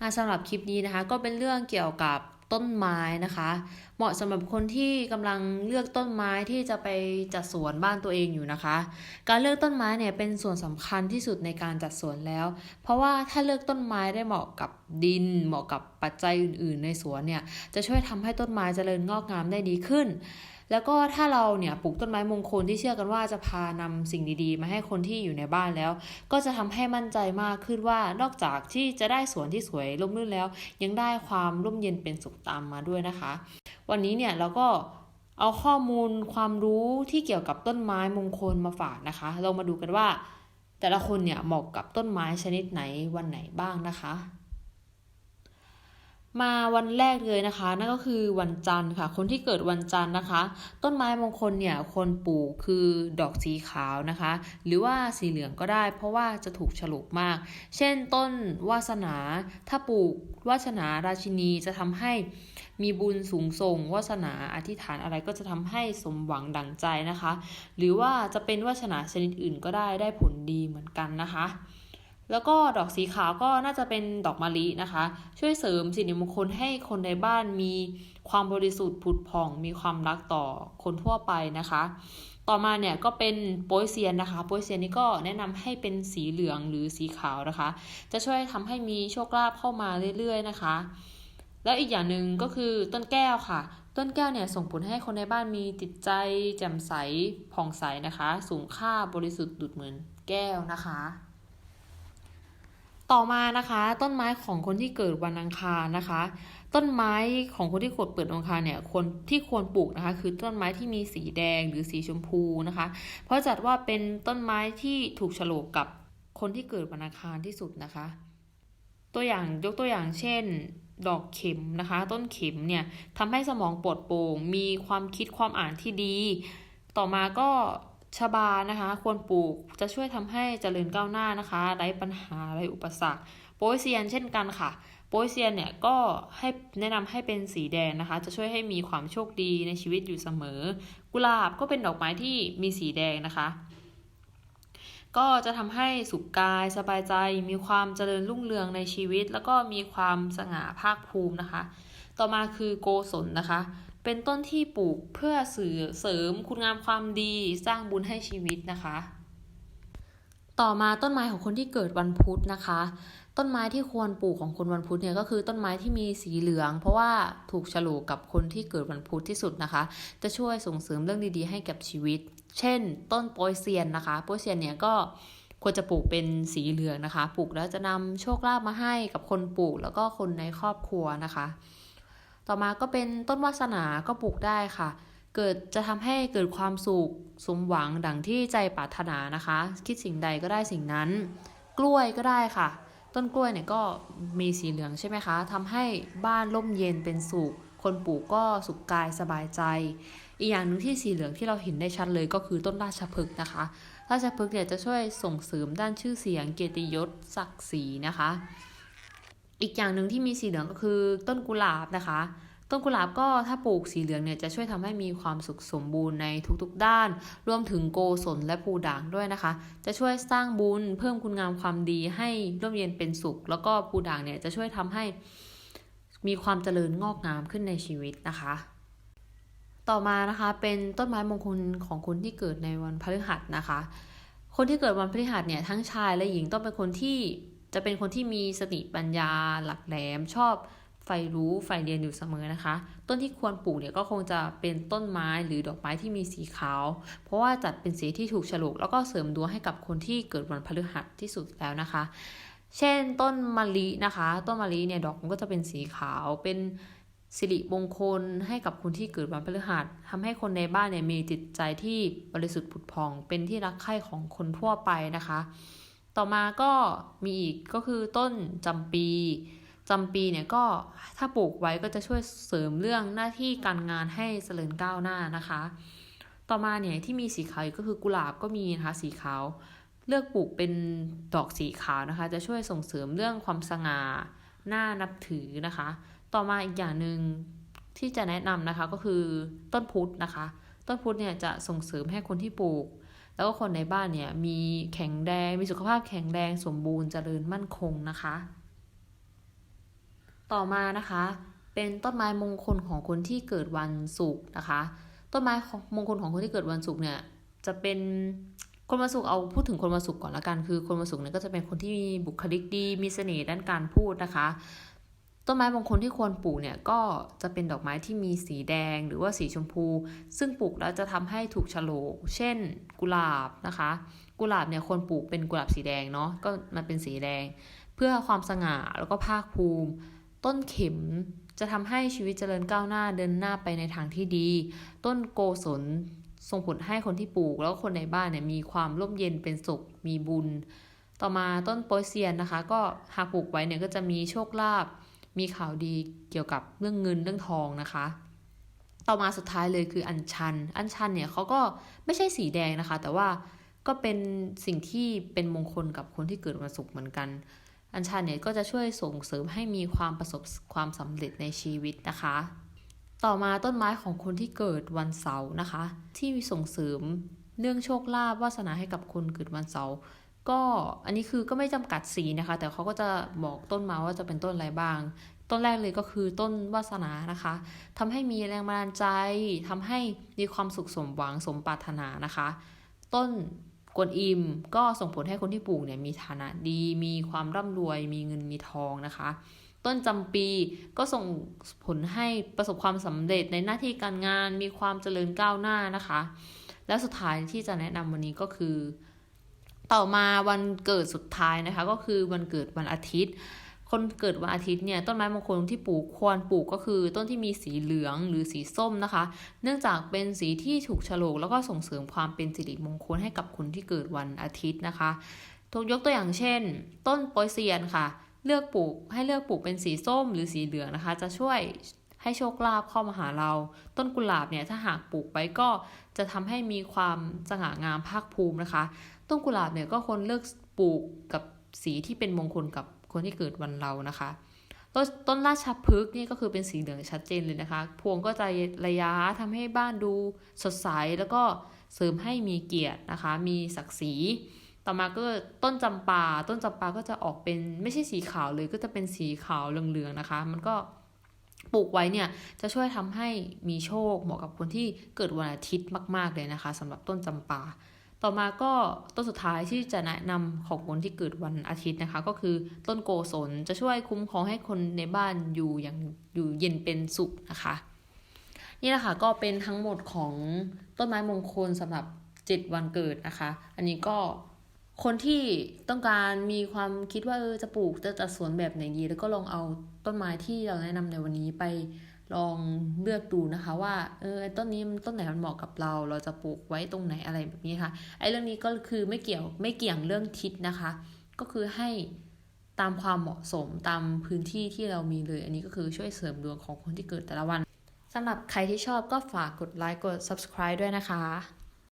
อ่าสำหรับคลิปนี้นะคะ ก็เป็นเรื่องเกี่ยวกับต้นไม้นะคะ เหมาะสำหรับคนที่กำลังเลือกต้นไม้ที่จะไปจัดสวนบ้านตัวเองอยู่นะคะ การเลือกต้นไม้เนี่ยเป็นส่วนสำคัญที่สุดในการจัดสวนแล้ว เพราะว่าถ้าเลือกต้นไม้ได้เหมาะกับดิน เหมาะกับปัจจัยอื่น ๆ ในสวนเนี่ยจะช่วยทำให้ต้นไม้เจริญงอกงามได้ดีขึ้น แล้วก็ถ้าเราเนี่ยปลูกต้นไม้มงคลที่เชื่อกันว่าจะพานำสิ่งดีๆ มาให้คนที่อยู่ในบ้านแล้ว ก็จะทำให้มั่นใจมากขึ้นว่านอกจากที่จะได้สวนที่สวยร่มรื่นแล้ว ยังได้ความร่มเย็นเป็นสุขตามมาด้วยนะคะ วันนี้เนี่ยเราก็เอาข้อมูลความรู้ที่เกี่ยวกับต้นไม้มงคลมาฝากนะคะเรามาดูกันว่า แต่ละคนเนี่ยเหมาะกับต้นไม้ชนิดไหนวันไหนบ้างนะคะ มาวันแรกเลยนะคะ นั่นก็คือวันจันทร์ค่ะ คนที่เกิดวันจันทร์นะคะ ต้นไม้มงคลเนี่ยควรปลูกคือดอกสีขาวนะคะ หรือว่าสีเหลืองก็ได้ เพราะว่าจะถูกฉลุกมาก เช่นต้นวาสนา ถ้าปลูกวาสนาราชินีจะทำให้มีบุญสูงส่งวาสนาอธิษฐานอะไรก็จะทำให้สมหวังดังใจนะคะ หรือว่าจะเป็นวาสนาชนิดอื่นก็ได้ได้ผลดีเหมือนกันนะคะ แล้วก็ดอกสีขาวก็น่าจะเป็นดอกมะลินะคะ ช่วยเสริมสิริมงคลให้คนในบ้านมีความบริสุทธิ์ผุดผ่อง มีความรักต่อคนทั่วไปนะคะ ต่อมาเนี่ยก็เป็นโปยเซียนนะคะโปยเซียนนี่ก็แนะนำให้เป็นสีเหลืองหรือสีขาวนะคะ จะช่วยทำให้มีโชคลาภเข้ามาเรื่อยๆนะคะ แล้วอีกอย่างหนึ่งก็คือต้นแก้วค่ะ ต้นแก้วเนี่ยส่งผลให้คนในบ้านมีจิตใจแจ่มใสผ่องใสนะคะ สูงค่าบริสุทธิ์ดุดเหมือนแก้วนะคะ ต่อมานะคะต้นไม้ของคนที่เกิดวันอังคารนะคะ ต้นไม้ของคนที่เกิดอังคารเนี่ยคนที่ควรปลูกนะคะ คือต้นไม้ที่มีสีแดงหรือสีชมพูนะคะ เพราะจัดว่าเป็นต้นไม้ที่ถูกโฉลกกับคนที่เกิดวันอังคารที่สุดนะคะ ตัวอย่างยกตัวอย่างเช่น ดอกเข็มนะคะ ต้นเข็มเนี่ยทำให้สมองปลอดโปร่งมีความคิดความอ่านที่ดี ต่อมาก็ ชบานะคะ ควรปลูกจะช่วยทำให้เจริญก้าวหน้านะคะไร้ปัญหาไร้อุปสรรคโปยเซียนเช่นกันค่ะ โปยเซียนเนี่ยก็ให้แนะนำให้เป็นสีแดงนะคะ จะช่วยให้มีความโชคดีในชีวิตอยู่เสมอ กุหลาบก็เป็นดอกไม้ที่มีสีแดงนะคะ ก็จะทำให้สุขกายสบายใจ มีความเจริญรุ่งเรืองในชีวิต แล้วก็มีความสง่าภาคภูมินะคะ ต่อมาคือโกศลนะคะ เป็นต้นที่ปลูกเพื่อสื่อเสริมคุณงามความดีสร้างบุญให้ชีวิตนะคะ ต่อมาต้นไม้ของคนที่เกิดวันพุธนะคะ ต้นไม้ที่ควรปลูกของคนวันพุธเนี่ยก็คือต้นไม้ที่มีสีเหลือง เพราะว่าถูกฉลูกกับคนที่เกิดวันพุธที่สุดนะคะ จะช่วยส่งเสริมเรื่องดีๆ ให้กับชีวิต เช่น ต้นโปยเซียนนะคะ โปยเซียนเนี่ยก็ควรจะปลูกเป็นสีเหลืองนะคะ ปลูกแล้วจะนำโชคลาภมาให้กับคนปลูกแล้วก็คนในครอบครัวนะคะ ต่อมาก็เป็นต้นวาสนาก็ปลูกได้ค่ะ เกิดจะทำให้เกิดความสุขสมหวังดังที่ใจปรารถนานะคะ คิดสิ่งใดก็ได้สิ่งนั้น กล้วยก็ได้ค่ะ ต้นกล้วยเนี่ยก็มีสีเหลืองใช่ไหมคะทำให้บ้านร่มเย็นเป็นสุข คนปลูกก็สุขกายสบายใจ อีกอย่างหนึ่งที่สีเหลืองที่เราเห็นได้ชัดเลยก็คือต้นราชพฤกษ์นะคะ ราชพฤกษ์เนี่ยจะช่วยส่งเสริมด้านชื่อเสียงเกียรติยศศักดิ์ศรีนะคะ อีกอย่างหนึ่งที่มีสีเหลืองก็คือต้นกุหลาบนะคะ ต้นกุหลาบก็ถ้าปลูกสีเหลืองเนี่ยจะช่วยทำให้มีความสุขสมบูรณ์ในทุกๆด้าน รวมถึงโกศลและภูด่างด้วยนะคะ จะช่วยสร้างบุญเพิ่มคุณงามความดีให้ร่มเย็นเป็นสุข แล้วก็ภูด่างเนี่ยจะช่วยทำให้มีความเจริญงอกงามขึ้นในชีวิตนะคะ ต่อมานะคะเป็นต้นไม้มงคลของคนที่เกิดในวันพฤหัสนะคะ คนที่เกิดวันพฤหัสเนี่ยทั้งชายและหญิงต้องเป็นคนที่ จะเป็นคนที่มีสติปัญญาหลักแหลมชอบใฝ่รู้ใฝ่เรียนอยู่เสมอนะคะ ต้นที่ควรปลูกเนี่ยก็คงจะเป็นต้นไม้หรือดอกไม้ที่มีสีขาว เพราะว่าจัดเป็นสีที่ถูกฉลุกแล้วก็เสริมดวงให้กับคนที่เกิดวันพฤหัสที่สุดแล้วนะคะ เช่นต้นมะลินะคะ ต้นมะลิเนี่ยดอกมันก็จะเป็นสีขาวเป็นสิริมงคลให้กับคนที่เกิดวันพฤหัสทำให้คนในบ้านเนี่ยมีจิตใจที่บริสุทธิ์ผุดผ่อง เป็นที่รักใคร่ของคนทั่วไปนะคะ ต่อมาก็มีอีกก็คือต้นจำปีจำปีเนี่ยก็ถ้าปลูกไว้ก็จะช่วยเสริมเรื่องหน้าที่การงานให้เจริญก้าวหน้านะคะ ต่อมาเนี่ยที่มีสีขาวก็คือกุหลาบก็มีนะคะสีขาวเลือกปลูกเป็นดอกสีขาวนะคะ จะช่วยส่งเสริมเรื่องความสง่าหน้านับถือนะคะ ต่อมาอีกอย่างหนึ่งที่จะแนะนำนะคะก็คือต้นพุทธนะคะ ต้นพุทธเนี่ยจะส่งเสริมให้คนที่ปลูก แล้วก็คนในบ้านเนี่ยมีแข็งแรงมีสุขภาพแข็งแรงสมบูรณ์เจริญมั่นคงนะคะ ต่อมานะคะ เป็นต้นไม้มงคลของคนที่เกิดวันศุกร์นะคะ ต้นไม้มงคลของคนที่เกิดวันศุกร์เนี่ยจะเป็นคนวันศุกร์เอาพูดถึงคนวันศุกร์ก่อนละกันคือคนวันศุกร์เนี่ยก็จะเป็นคนที่มีบุคลิกดีมีเสน่ห์ด้านการพูดนะคะ ต้นไม้มงคลที่ควรปลูกเนี่ยก็จะเป็นดอกไม้ที่มีสีแดงหรือว่าสีชมพู ซึ่งปลูกแล้วจะทำให้ถูกโฉลก เช่น กุหลาบนะคะ กุหลาบเนี่ยควรปลูกเป็นกุหลาบสีแดงเนาะก็มันเป็นสีแดง เพื่อความสง่าแล้วก็ภาคภูมิ ต้นเข็มจะทำให้ชีวิตเจริญก้าวหน้าเดินหน้าไปในทางที่ดี ต้นโกศลส่งผลให้คนที่ปลูก แล้วคนในบ้านเนี่ยมีความร่มเย็นเป็นสุขมีบุญ ต่อมาต้นโปเซียนนะคะ ก็หากปลูกไว้เนี่ยก็จะมีโชคลาภ มีข่าวดีเกี่ยวกับเรื่องเงินเรื่องทองนะคะ ต่อมาสุดท้ายเลยคืออัญชัน อัญชันเนี่ยเขาก็ไม่ใช่สีแดงนะคะ แต่ว่าก็เป็นสิ่งที่เป็นมงคลกับคนที่เกิดวันศุกร์เหมือนกัน อัญชันเนี่ยก็จะช่วยส่งเสริมให้มีความประสบความสำเร็จในชีวิตนะคะ ต่อมาต้นไม้ของคนที่เกิดวันเสาร์นะคะ ที่ส่งเสริมเรื่องโชคลาภวาสนาให้กับคนเกิดวันเสาร์ ก็อันนี้คือก็ไม่จำกัดสีนะคะ แต่เขาก็จะบอกต้นมาว่าจะเป็นต้นอะไรบ้าง ต้นแรกเลยก็คือต้นวาสนานะคะทำให้มีแรงบันดาลใจทำให้มีความสุขสมหวังสมปรารถนานะคะ ต้นกวนอิมก็ส่งผลให้คนที่ปลูกเนี่ยมีฐานะดี มีความร่ำรวย มีเงินมีทองนะคะ ต้นจำปีก็ส่งผลให้ประสบความสำเร็จในหน้าที่การงานมีความเจริญก้าวหน้านะคะ แล้วสุดท้ายที่จะแนะนำวันนี้ก็คือ ต่อมาวันเกิดสุดท้ายนะคะ ก็คือวันเกิดวันอาทิตย์ คนเกิดวันอาทิตย์เนี่ยต้นไม้มงคลที่ปลูกควรปลูกก็คือ ต้นที่มีสีเหลืองหรือสีส้มนะคะ เนื่องจากเป็นสีที่ถูกฉลกแล้วก็ส่งเสริมความเป็นสิริมงคลให้กับคนที่เกิดวันอาทิตย์นะคะทุกยกตัวอย่างเช่น ต้นโปยเซียนค่ะ เลือกปลูกให้เลือกปลูกเป็นสีส้มหรือสีเหลืองนะคะ จะช่วยให้โชคลาภเข้ามาหาเรา ต้นกุหลาบเนี่ยถ้าหากปลูกไว้ก็จะทำให้มีความสง่างามภาคภูมินะคะ ต้นกุหลาบเนี่ยก็ควรเลือกปลูกกับสีที่เป็นมงคลกับคนที่เกิดวันเรานะคะต้นต้นราชพฤกษ์นี่ก็คือเป็นสีเหลืองชัดเจนเลยนะคะ พวงก็จะระยะทำให้บ้านดูสดใสแล้วก็เสริมให้มีเกียรตินะคะ มีศักดิ์ศรี ต่อมาก็ต้นจำปา ต้นจำปาก็จะออกเป็นไม่ใช่สีขาวเลยก็จะเป็นสีขาวเหลืองๆนะคะ มันก็ปลูกไว้เนี่ยจะช่วยทำให้มีโชคเหมาะกับคนที่เกิดวันอาทิตย์มาก ๆเลยนะคะสำหรับต้นจำปา ต่อมาก็ต้นสุดท้ายที่จะแนะนำของคนที่เกิดวันอาทิตย์นะคะ ก็คือต้นโกศลจะช่วยคุ้มครองให้คนในบ้านอยู่อย่างอยู่เย็นเป็นสุขนะคะ นี่แหละค่ะก็เป็นทั้งหมดของต้นไม้มงคลสำหรับ7วันเกิดนะคะ อันนี้ก็คนที่ต้องการมีความคิดว่าเออจะปลูกจะจัดสวนแบบไหนดี แล้วก็ลองเอาต้นไม้ที่เราแนะนำในวันนี้ไป ลองเลือกดูนะคะว่าเออต้นนี้ต้นไหนมันเหมาะกับเรา เราจะปลูกไว้ตรงไหนอะไรแบบนี้ค่ะไอ้เรื่องนี้ก็คือไม่เกี่ยวไม่เกี่ยงเรื่องทิศนะคะ ก็คือให้ตามความเหมาะสมตามพื้นที่ที่เรามีเลย อันนี้ก็คือช่วยเสริมดวงของคนที่เกิดแต่ละวันสำหรับใครที่ชอบก็ฝากกดไลค์กด subscribe ด้วยนะคะ